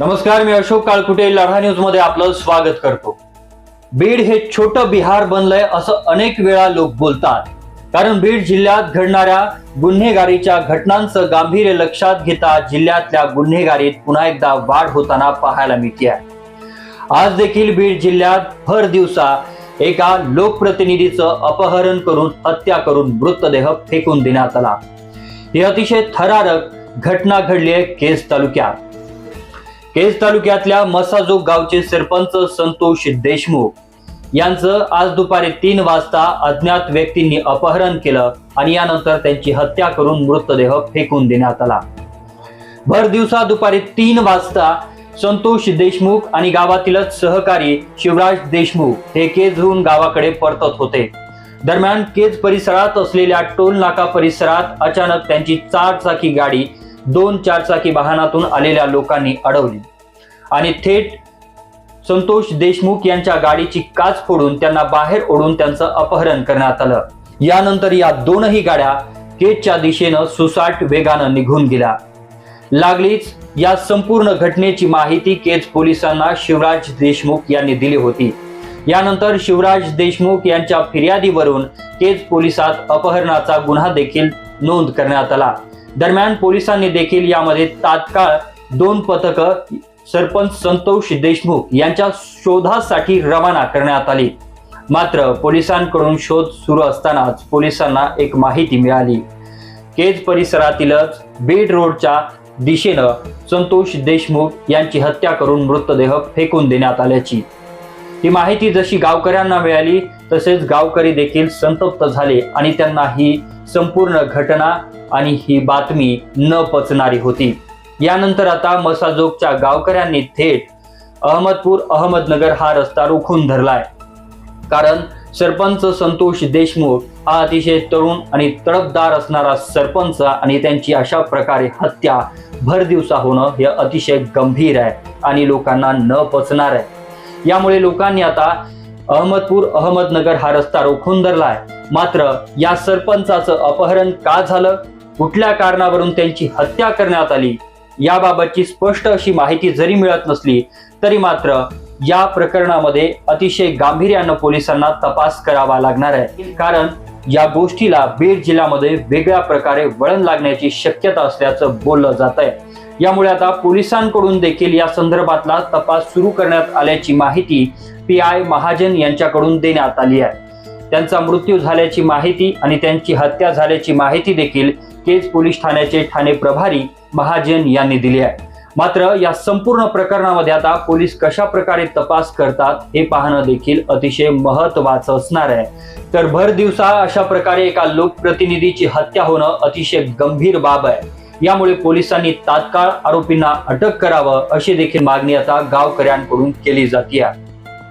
नमस्कार मी अशोक काळकुटे लढा न्यूजमध्ये आपलं स्वागत करतो. बीड हे छोटं बिहार बनलंय असं अनेक वेळा लोक बोलतात. कारण बीड जिल्ह्यात घडणाऱ्या गुन्हेगारीच्या घटनांचं गांभीर्य लक्षात घेता जिल्ह्यातल्या गुन्हेगारीत पुन्हा एकदा वाढ होताना पाहायला मिळते आहे आज देखील बीड जिल्ह्यात भर दिवसा एका लोकप्रतिनिधीचं अपहरण करून हत्या करून मृतदेह फेकून देण्यात आला. ही अतिशय थरारक घटना घडली आहे केस तालुक्यात. केज तालुक्यातल्या मसाजोग गावचे सरपंच संतोष देशमुख यांचं आज दुपारी तीन वाजता अज्ञात व्यक्तींनी अपहरण केलं आणि यानंतर त्यांची हत्या करून मृतदेह फेकून देण्यात आला. भर दिवसा दुपारी तीन वाजता संतोष देशमुख आणि गावातीलच सहकारी शिवराज देशमुख हे केजहून गावाकडे परतत होते. दरम्यान केज परिसरात असलेल्या टोल नाका परिसरात अचानक त्यांची चार चाकी गाडी दोन चारचाकी वाहनातून आलेल्या लोकांनी अडवली. आणि थेट संतोष देशमुख यांच्या गाडीची काच फोडून त्यांना बाहेर ओढून त्यांचं अपहरण करण्यात आलं. यानंतर या दोनही गाड्या केजच्या दिशेनं सुसाट वेगानं निघून गेल्या. लागलीच या संपूर्ण घटनेची माहिती केज पोलिसांना शिवराज देशमुख यांनी दिली होती. यानंतर शिवराज देशमुख यांच्या फिर्यादीवरून केज पोलिसात अपहरणाचा गुन्हा देखील नोंद करण्यात आला. दरम्यान पोलिसांनी देखील यामध्ये तात्काळ दोन पथक सरपंच संतोष देशमुख यांच्या शोधासाठी रवाना करण्यात आली. मात्र पोलिसांकडून शोध सुरू असतानाच पोलिसांना एक माहिती मिळाली. केज परिसरातीलच बीड रोडच्या दिशेनं संतोष देशमुख यांची हत्या करून मृतदेह फेकून देण्यात आल्याची. ही माहिती जशी गावकऱ्यांना मिळाली तसेच गावकरी देखील संतप्त झाले आणि त्यांना ही संपूर्ण घटना आणि ही बातमी न पचणारी होती. यानंतर आता मसाजोगच्या गावकऱ्यांनी थेट अहमदपूर अहमदनगर हा रस्ता रोखून धरलाय. कारण सरपंच संतोष देशमुख हा अतिशय तरुण आणि तडपदार असणारा सरपंच आणि त्यांची अशा प्रकारे हत्या भर दिवसा होणं हे अतिशय गंभीर आहे आणि लोकांना न पचणार आहे. यामुळे लोकांनी आता अहमदपूर अहमदनगर हा रस्ता रोखून धरलाय. मात्र या सरपंचाचं अपहरण का झालं? कुठल्या कारणावरून त्यांची हत्या करण्यात आली? याबाबतची स्पष्ट अशी माहिती जरी मिळत नसली तरी मात्र या प्रकरणामध्ये अतिशय गांभीर्यानं पोलिसांना तपास करावा लागणार आहे. कारण या गोष्टीला बीड जिल्ह्यामध्ये वेगळ्या प्रकारे वळण लागण्याची शक्यता असल्याचं बोललं जात आहे यामुळे आता पोलिसांकडून देखील या संदर्भातला तपास सुरू करण्यात आल्याची माहिती पी आय महाजन यांच्याकडून देण्यात आली आहे. त्यांचा मृत्यू झाल्याची माहिती आणि त्यांची हत्या झाल्याची माहिती देखील केज पोलीस ठाण्याचे ठाणे प्रभारी महाजन यांनी दिली आहे. मात्र या संपूर्ण प्रकरणामध्ये आता पोलीस कशा प्रकारे तपास करतात हे पाहणं देखील अतिशय महत्वाचं असणार आहे. तर भर दिवसा अशा प्रकारे एका लोकप्रतिनिधीची हत्या होणं अतिशय गंभीर बाब आहे. यामुळे पोलिसांनी तात्काळ आरोपींना अटक करावं अशी देखील मागणी आता गावकऱ्यांकडून केली जाते